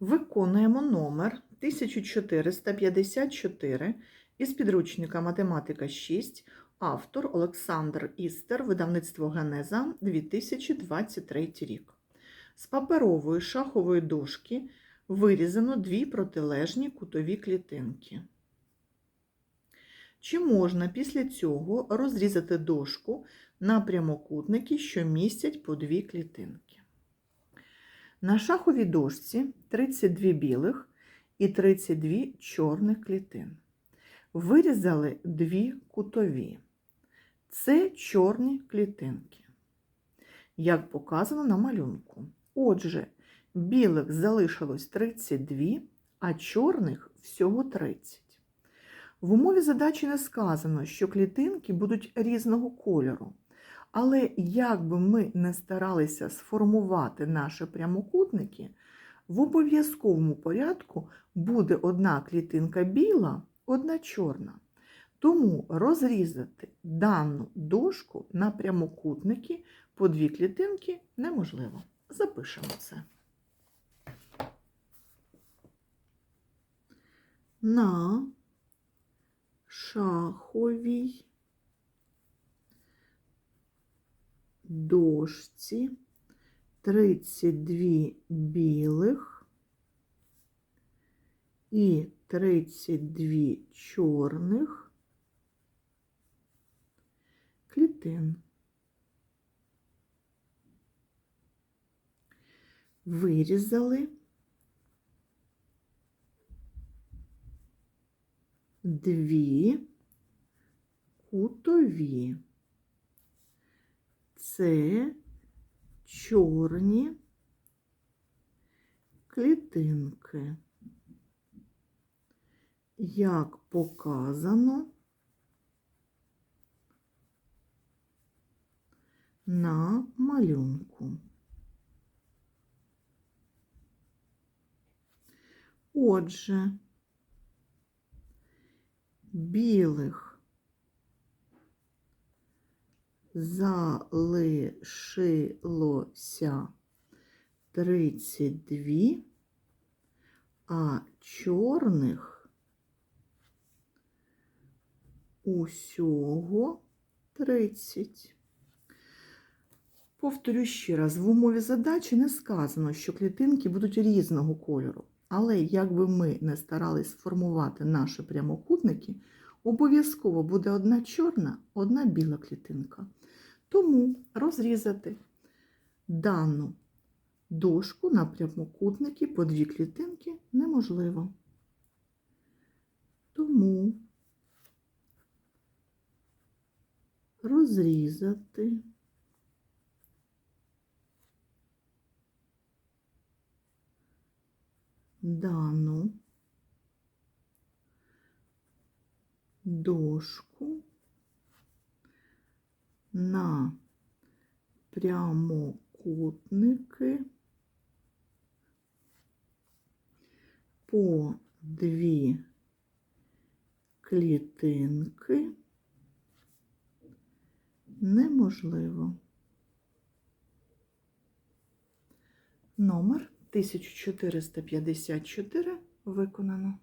Виконуємо номер 1454 із підручника Математика 6, автор Олександр Істер, видавництво Генеза 2023 рік. З паперової шахової дошки вирізано дві протилежні кутові клітинки. Чи можна після цього розрізати дошку на прямокутники, що містять по дві клітинки? На шаховій дошці 32 білих і 32 чорних клітин. Вирізали дві кутові. Це чорні клітинки, як показано на малюнку. Отже, білих залишилось 32, а чорних всього 30. В умові задачі не сказано, що клітинки будуть різного кольору. Але як би ми не старалися сформувати наші прямокутники, в обов'язковому порядку буде одна клітинка біла, одна чорна. Тому розрізати дану дошку на прямокутники по дві клітинки неможливо. Запишемо це. На шаховій дошці 32 білих і 32 чорних клітин. Вирізали дві кутові. Це чорні клітинки, як показано на малюнку. Отже, білих залишилося 32, а чорних усього 30. Повторю ще раз, в умові задачі не сказано, що клітинки будуть різного кольору. Але як би ми не старались сформувати наші прямокутники, обов'язково буде одна чорна, одна біла клітинка. Тому розрізати дану дошку на прямокутники по дві клітинки неможливо. Тому розрізати дану дошку на прямокутники по дві клітинки неможливо. Номер 1454 виконано.